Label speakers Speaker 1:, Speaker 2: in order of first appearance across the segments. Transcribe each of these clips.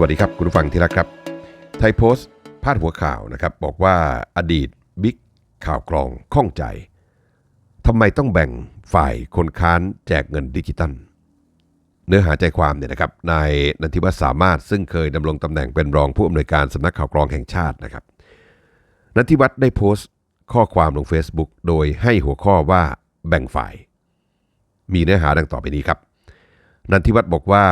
Speaker 1: วัสดีครับ คุณผู้ฟังที่รักครับ ไทยโพสต์พาดหัวข่าวนะครับ บอกว่าอดีตบิ๊กข่าวกรองข้องใจทำไมต้องแบ่งฝ่ายคนค้านแจกเงินดิจิตัล เนื้อหาใจความเนี่ยนะครับนายนันทิวัฒน์สามารถซึ่งเคยดำรงตำแหน่งเป็นรองผู้อำนวยการสำนักข่าวกรองแห่งชาตินะครับนันทิวัฒน์ได้โพสต์ข้อความลง Facebook โดยให้หัวข้อว่าแบ่งฝ่าย มีเนื้อหาดังต่อไปนี้ครับนันทิวัฒน์บอกว่า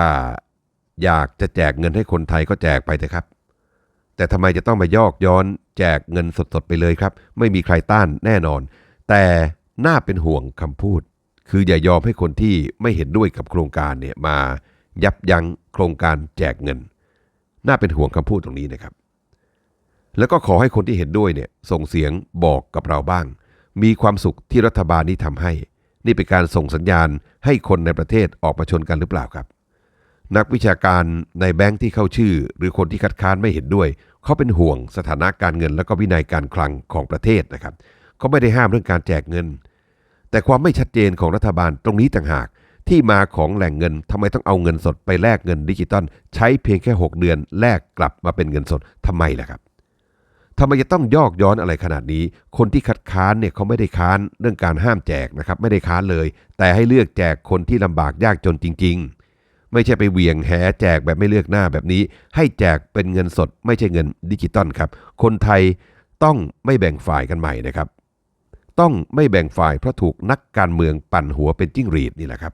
Speaker 1: อยากจะแจกเงินให้คนไทยก็แจกไปเถอะครับ แต่ทำไมจะต้องมายอกย้อนแจกเงินสดๆไปเลยครับ ไม่มีใครต้านแน่นอน แต่น่าเป็นห่วงคำพูด คืออย่ายอมให้คนที่ไม่เห็นด้วยกับโครงการเนี่ยมายับยั้งโครงการแจกเงิน น่าเป็นห่วงคำพูดตรงนี้นะครับ แล้วก็ขอให้คนที่เห็นด้วยเนี่ยส่งเสียงบอกกับเราบ้าง มีความสุขที่รัฐบาลนี้ทำให้ นี่เป็นการส่งสัญญาณให้คนในประเทศออกมาชนกันหรือเปล่าครับ นักวิชาการในแบงค์ที่เข้าชื่อ หรือคนที่คัดค้านไม่เห็นด้วย เขาเป็นห่วงสถานะการเงิน และก็วินัยการคลังของประเทศนะครับเขาไม่ได้ห้ามเรื่องการแจกเงิน แต่ความไม่ชัดเจนของรัฐบาลตรงนี้ต่างหาก ที่มาของแหล่งเงินทำไมต้องเอาเงินสดไปแลกเงินดิจิตอลใช้เพียงแค่ 6 เดือนแลกกลับมาเป็นเงินสดทำไมล่ะครับทำไมจะต้องยอกย้อนอะไรขนาดนี้ คนที่คัดค้านเนี่ยเขาไม่ได้ค้านเรื่องการห้ามแจกนะครับไม่ได้ค้านเลย แต่ให้เลือกแจกคนที่ลำบากยากจนจริง ๆ ไม่ใช่ไปเหวี่ยงแหแจกแบบไม่เลือกหน้าแบบนี้ ให้แจกเป็นเงินสด ไม่ใช่เงินดิจิตอลครับ คนไทยต้องไม่แบ่งฝ่ายกันใหม่นะครับ ต้องไม่แบ่งฝ่ายเพราะถูกนักการเมืองปั่นหัวเป็นจิ้งหรีดนี่แหละครับ